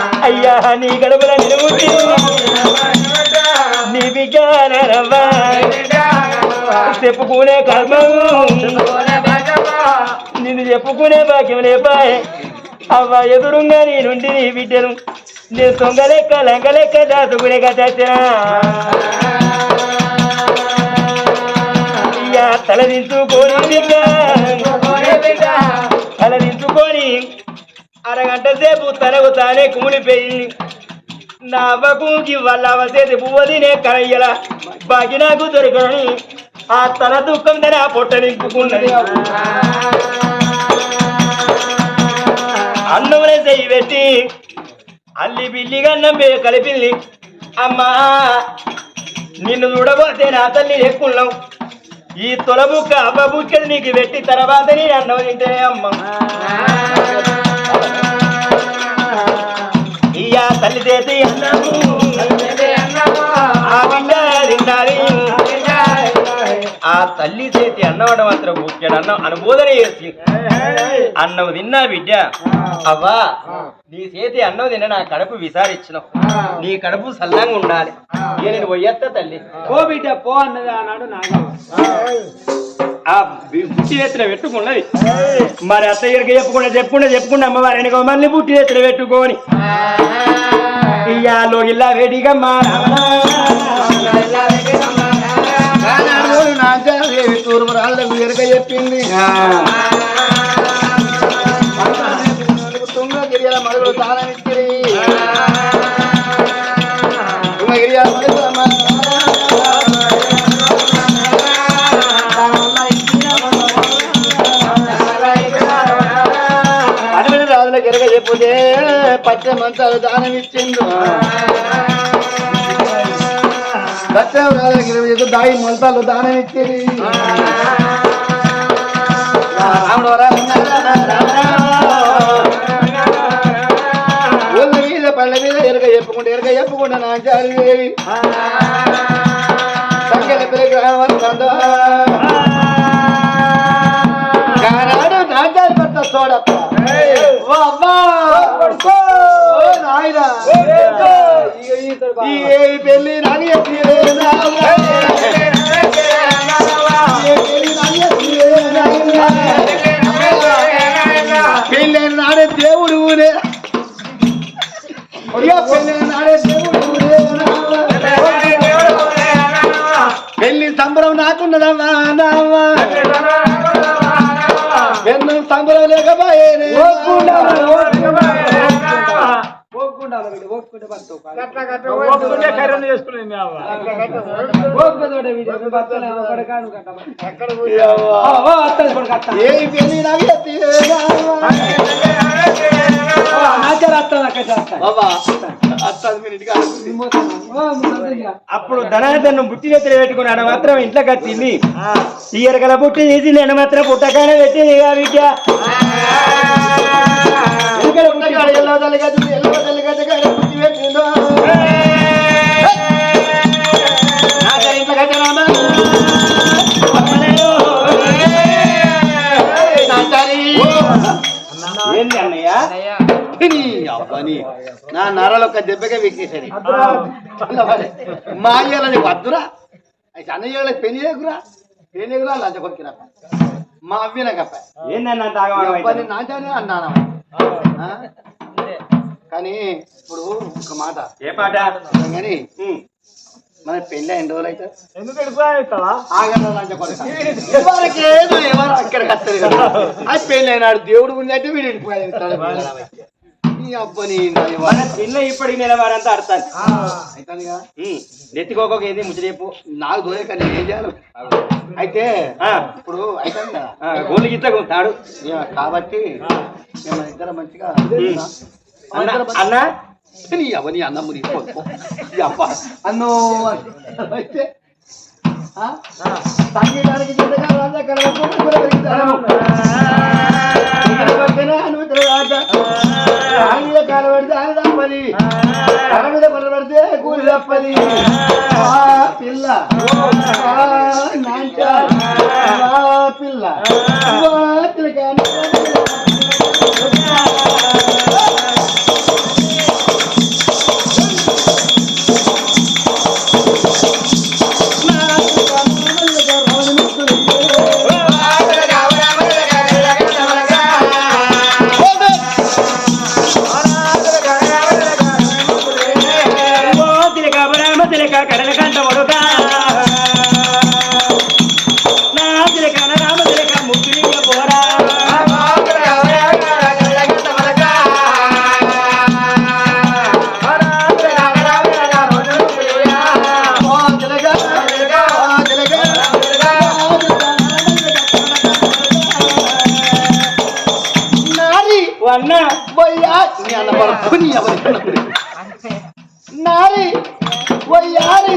అయ్యా నీ గడపల నిలువు నీ చెప్పుకునే కర్మము నిన్ను చెప్పుకునే భాగ్యం లేపాయే. అవ్వ ఎదురుగా నీ నుండి నీ బిడ్డను నేను దొంగ లెక్క లంగ లెక్క దాచుకునే కట్టా తలదించుకోని బిడ్డ. తలదించుకొని అరగంట సేపు తనకు తానే కుమిలిపోయి నా అవ్వకు వాళ్ళ అవసేది పువ్వదినే కరయ్యల బాకి నాకు దొరకని ఆ తన దుఃఖం తన ఆ పొట్ట నింపుకున్నది. అన్నమునే చెయ్యి పెట్టి అల్లి బిల్లిగా అన్నం పే- కలిపింది. అమ్మా నిన్ను చూడబోతే నా తల్లి ఎక్కున్నావు. ఈ తొలబుక్క అవ్వ బుక్కడి నీకు పెట్టి తర్వాత నేను అన్నం తింటే అమ్మ. ఇయ్యా తల్లి చేతి అన్నము? ఆ తల్లి చేతి అన్నవాడ మాత్రం బుక్కెడు అన్నం అనుబోధన చేసి. అన్నం తిన్నా బిడ్డ. అవ్వా నీ చేతి అన్నం తిన్న నా కడుపు విసారించినావు నీ కడుపు సల్లంగా ఉండాలి. నేను పోయేస్తా తల్లి. ఓ బిడ్డ పో అన్నది ఆనాడు నాగం ఆ బుట్టి ఎత్తున పెట్టుకున్నది మరి అత్తయ్యకి చెప్పుకుంటే చెప్పుకుంటే చెప్పుకుంటే అమ్మవారి వెనక మళ్ళీ బుట్టి ఎత్తున పెట్టుకొని ఇయ్యాలో ఇలా వేడిగా మా రాళ్ళకు ఎరక చెప్పింది పచ్చ మంచాలు దానం ఇచ్చిండు. దాయి మంచాలు దానం ఇచ్చింది. రాముడు ఊళ్ళ మీద పళ్ళ మీద ఎరగ చెప్పుకుంటే ఎరగ చెప్పుకుంటా నా చాలి సంఖ్యల పిల్లకి రావాలందో కానాడు పట్ల చూడప్ప పెళ్ళి నాని ఎత్తిరే నావా. ఈ పెళ్ళి నాని ఎత్తిరే నాయనా. పెళ్ళి నావా. అప్పుడు ధనార్దన్ బుట్టి ఎత్తున పెట్టుకుని ఆడ మాత్రం ఇంట్లో కట్టింది. ఈ ఎరకల బుట్టి తీసి నేను మాత్రం పుట్టకానే పెట్టింది ఇక పుట్టగాడు ఎల్లో తల్లిగడ్డ, ఎల్లో తల్లిగడ్డ కాడ పుట్టి పెట్టిందో. ఏంది అన్నయ్య? నీ అబ్బని. నా. నరలు ఒక దెబ్బకే విక్కేసాడు మా అయ్యాల నీకు వద్దురా. అయితే అన్నయ్య పెళ్ళి చేయకురా. పెళ్ళి చేయకురా లంచ కొరికిరా మా అవ్వి నాకు అప్ప. అబ్బాయి నాచానే అన్నాను? కానీ ఇప్పుడు ఒక మాట. ఏ పాట? కానీ. మన పెళ్ళి ఎన్ని రోజులు అయితే ఎందుకు వెళ్ళిపోయావు ఆగండి ఎవరు అక్కడికి వస్తారు. కదా. అది పెళ్ళి అయినాడు దేవుడు ఉన్నట్టు వీడు వెళ్ళిపోయాడు. మన చిన్న ఇప్పటికి నిలవారంతా అర్థం. అవుతానుగా నెత్తికోక ఏంది ముచ్చరేపు నాకు దూరేక నేను ఏం చేయాలి? అయితే ఆ. ఇప్పుడు కదా గోళ్ళు గిట్ల తాడు కాబట్టి మేము ఇద్దరం మంచిగా అన్న అన్న? నీ అవని అన్నము నీ పో, పో. ఈ అబ్బ అన్నో అయితే ఆ? సంగీతానికి జతగా రాజా కలవకుండా కూడా పెరుగుతాను. మీద కాలు పెడితే ఆయన తప్పది తల మీద పనులు పెడితే కూలి తప్పది వయ్యా నీ అన్న పడుకో నీ ఎవరి నారి వయ్యారి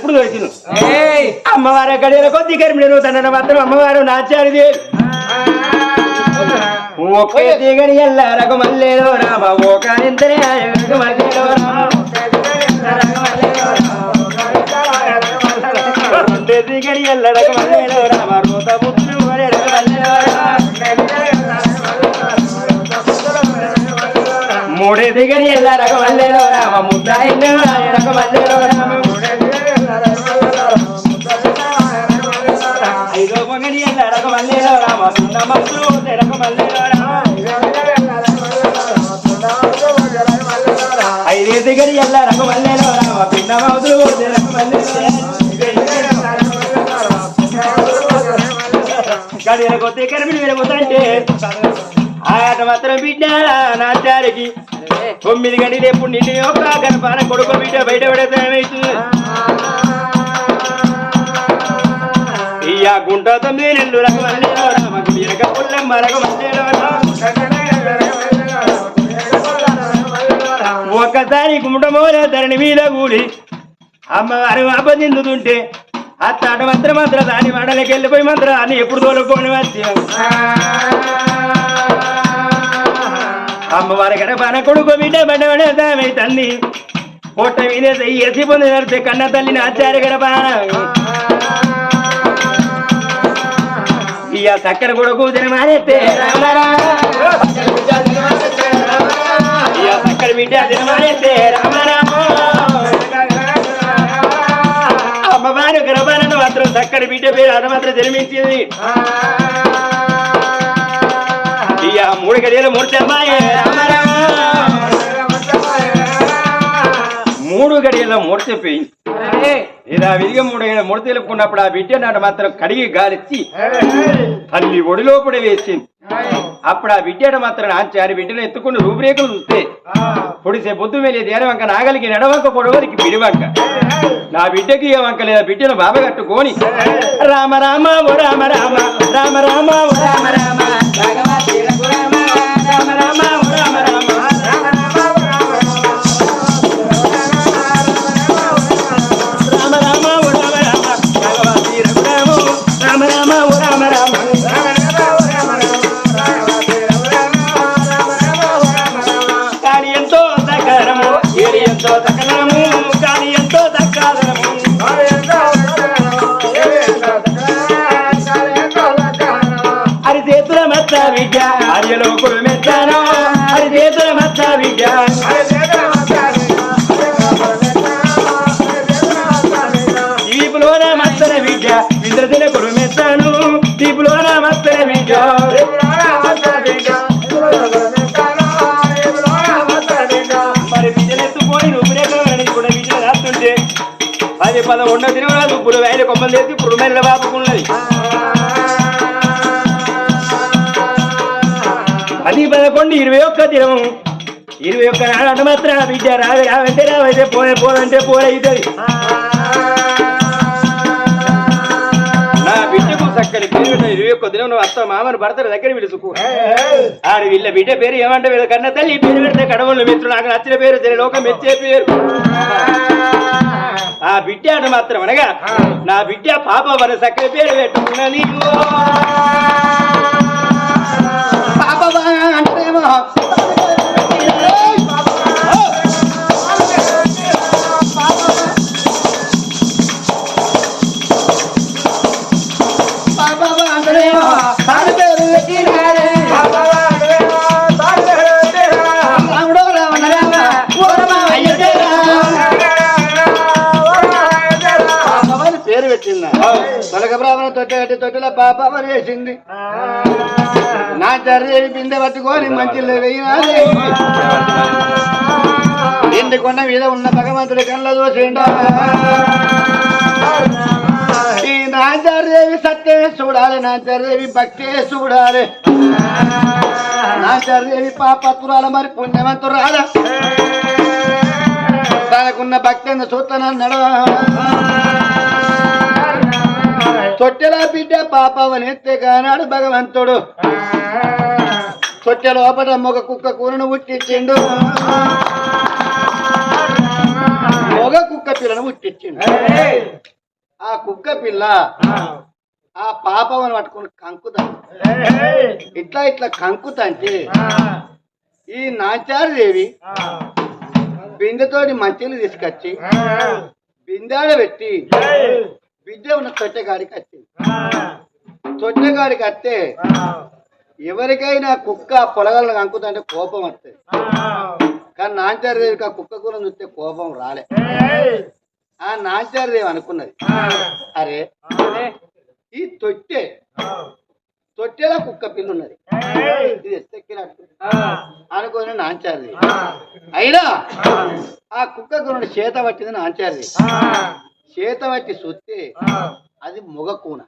ఎప్పుడు దొరికిను అమ్మవారి గడియల కొద్ది గరిమిడను తన మాత్రం అమ్మవారు నాచారిది. ఒకే దిగడి ఎల్ల రకమల్లేదో రామ ఒక రామ రెండే దిగడి ఎల్ల రకమల్లేదో రామ రోత రామ మూడే దిగడి ఎల్ల రకమల్లేదో రామ ముద్దాయిన రకమల్లేదో రామ ఐదో మొగడి ఎల్ల రకమల్లేదో రామ సున్న మస్తు రకమల్లేదో రామ ఐదే దిగడి ఎల్ల రకమల్లేదో రామ పిన్న మౌతులు గడియల కొద్ది కరిమిని ఆట మాత్రం బిడ్డ నాచారికి తొమ్మిది గంటలు ఎప్పుడు యొక్క కొడుకు బిడ్డ బయట పడతామవుతుంది ఇయ్యా గుంట తొమ్మిది రెండు రామ గుడి పుల్లమ్మ రకమల్లేదో ఒక్కసారి గుమ్మటమోల ధరణి మీద కూడి అమ్మవారు అపదిందుతుంటే అత్తాట మంత్ర మంత్ర దాని మండలకి వెళ్ళిపోయి మంత్ర అని ఎప్పుడు తోలుకొని వచ్చి అమ్మవారి గడపన కొడుకు బిడ్డ బండబడే దామై తల్లి పొట్ట మీద ఎసి పొంది కన్న తల్లిని ఆచార్య గడపాన ఇక చక్కెర కొడుకు తినమానేస్తే ఇక చక్కెర బిడ్డ తినమానేస్తే రామరామ అమ్మవారు గర్భాలను మాత్రం చక్కటి బిడ్డ పేరు అది మాత్రం జన్మించింది. ఇక మూడు గడియలు మూర్తి అమ్మాయి. మూడు గడియల మూడు చెప్పి ఇలా విరిగి మూడు గడియల మూడు తెలుపుకున్నప్పుడు ఆ బిడ్డ నాడు మాత్రం కడిగి గాలిచ్చి తల్లి ఒడిలో కూడా వేసింది అప్పుడు ఆ బిడ్డ మాత్రం నాంచారి బిడ్డను ఎత్తుకుని రూపురేఖలు చూస్తే పొడిసే బొద్దు మేలే దేని వంక నాగలికి నడవంక పొడవరికి బిడివంక. నా బిడ్డకి ఏ వంక లేదా బిడ్డను బాబ కట్టుకొని రామ రామ ఓ రామ రామ రామ రామ ఓ రామ రామ ఆర్యలో కురుమెత్తాను అది చేతుల మచ్చ విద్య. దీపులోన మత్తన విద్య ఇంద్రదిన కురుమెత్తాను దీపులోన మత్తన విద్య. పది పద ఉన్న తినరాదు ఇప్పుడు వేల కొమ్మలు తెచ్చి ఇప్పుడు మెల్ల బాపుకున్నది. పది పదకొండు ఇరవై ఒక్క దినం ఇరవై ఒక్క నాడు మాత్రం ఆ బిడ్డ రావి రావంటే రావైతే పోలే పోలంటే పోలే అవుతుంది నా బిడ్డకు చక్కని పేరు పెట్టిన ఇరవై ఒక్క దినం నువ్వు అత్త మామని భర్త దగ్గర పిలుచుకో. ఆడు వీళ్ళ బిడ్డ పేరు ఏమంటే వీళ్ళ కన్న తల్లి పేరు పెడితే కడవలు మిత్రులు నాకు నచ్చిన పేరు సరే లోకం మెచ్చే పేరు. ఆ బిడ్డ ఆట మాత్రం అనగా నా బిడ్డ పాప మన చక్కని పేరు పెట్టుకున్న నీకు. పాప తొలగ బ్రాహ్మణ తొట్టె కట్టి తొట్టెల పాపమని వేసింది నా చర్య బిందె పట్టుకొని మంచిలో ఇంటి కొండ మీద ఉన్న భగవంతుడి కళ్ళ చూసిండు. ఈ నాచార్యదేవి సత్యమే చూడాలి నాచార్యదేవి భక్తే చూడాలి. నాచార్యదేవి పాపత్తురాల మరి పుణ్యవంతురాల. తనకున్న భక్తి చూస్తానన్నాడు తొట్టెల బిడ్డ పాపవనెత్తే కానాడు భగవంతుడు. తొట్టె లోపల మొగ కుక్క కూరను పుట్టించిండు మొగ కుక్క పిల్లను పుట్టించిండు ఆ కుక్క పిల్ల ఆ పాపవని పట్టుకుని కంకుతా ఇట్లా ఇట్లా కంకుతంటే ఈ నాచారదేవి బిందెతోటి మంచిలు తీసుకొచ్చి బిందాడ పెట్టి బిడ్డ ఉన్న తొట్టెగాడికి వచ్చింది తొట్టెగాడికి వస్తే ఎవరికైనా కుక్క పొలగలను కంకుతుంటే కోపం వస్తుంది కానీ నాంచారదేవికి ఆ కుక్క కూర చూస్తే కోపం రాలే. ఆ నాంచారదేవి అనుకున్నది. అరే ఈ తొట్టె తొట్టెలో కుక్క పిల్ల ఉన్నది ఇది ఎత్తెక్కినట్టు. అనుకుని నాంచారదేవి. అయినా ఆ. కుక్క కూర చేత పట్టింది నాంచారదేవి. చేత పట్టి చూస్తే అది మొగ కూన.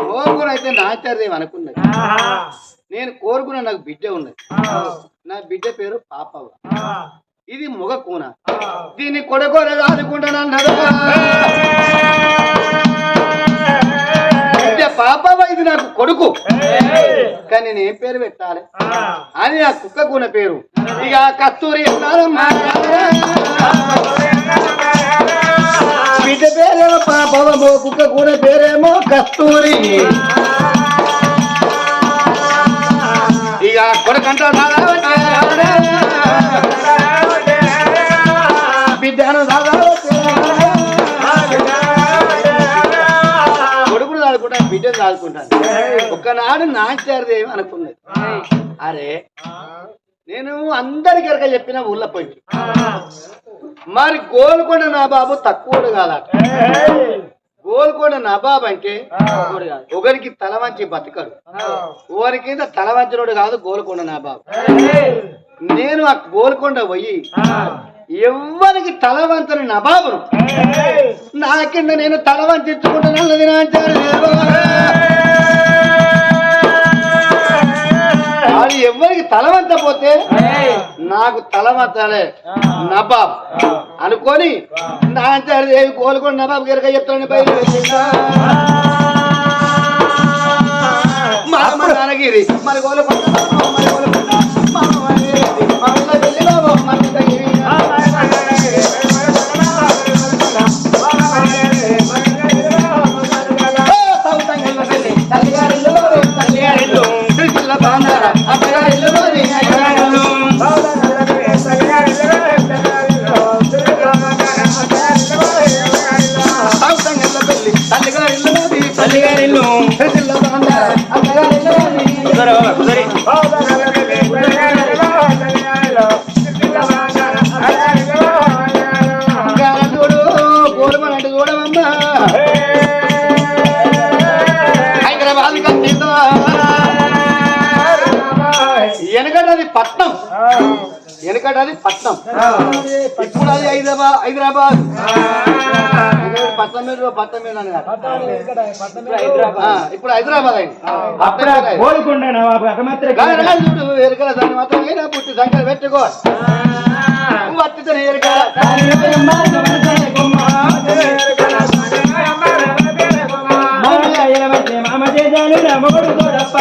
మొగ కూన అయితే నాంచారదేవి అనుకున్నది. నేను కోరుకున్న నాకు బిడ్డ ఉన్నది. నా బిడ్డ పేరు పాపవ్వ. ఇది మొగ కూన. దీన్ని కొడకొర రాదుకుంటానన్నాడు బిడ్డ పాపవ్వ ఇది నాకు కొడుకు. కానీ నేను ఏం పేరు పెట్టాలి? అని ఆ కుక్క కూన పేరు. ఇక కస్తూరి బిడ్డ పేరేమో పాపవ్వ కుక్క కూన పేరేమో కస్తూరి. ఇక కొడుకంటా బిడ్డను కొడుకులు దాడుకుంటాను బిడ్డను దాడుకుంటాను ఒకనాడు నాచారదేవి అనుకున్నది. అరే నేను అందరికి ఎరక చెప్పిన ఊళ్ళో పోయి మరి గోల్కొండ నా బాబు తక్కువడు కాదట. గోల్కొండ నవాబ్ అంటే ఒకరికి తల వంచి బతకడు. కింద తల వంచినోడు కాదు గోల్కొండ నవాబ్ నేను ఆ గోల్కొండ పోయి ఎవ్వరికి తల వంచని నవాబును నా కింద నేను తల వంచుకుంటాను అన్నది నా ఆచార్య వాడు ఎవ్వరికి తల వంచపోతే నాకు తల వంచాలే నవాబ్ అనుకొని నా దేవి కోలుకొని నవాబ్ గారికి చెప్తాను నాన్నగిరి మరి కోలుకొండ మరి కోలుకొండ పట్నం. వెనకటది పట్నం. ఇప్పుడు అది హైదరాబాద్. హైదరాబాద్. కాదు. ఆ, ఇప్పుడు హైదరాబాద్ అయింది. ఎరుకల దాన్ని మాత్రం పుట్టి సంఖ్యలు పెట్టుకో. ఎరుకల మామ తోడప్ప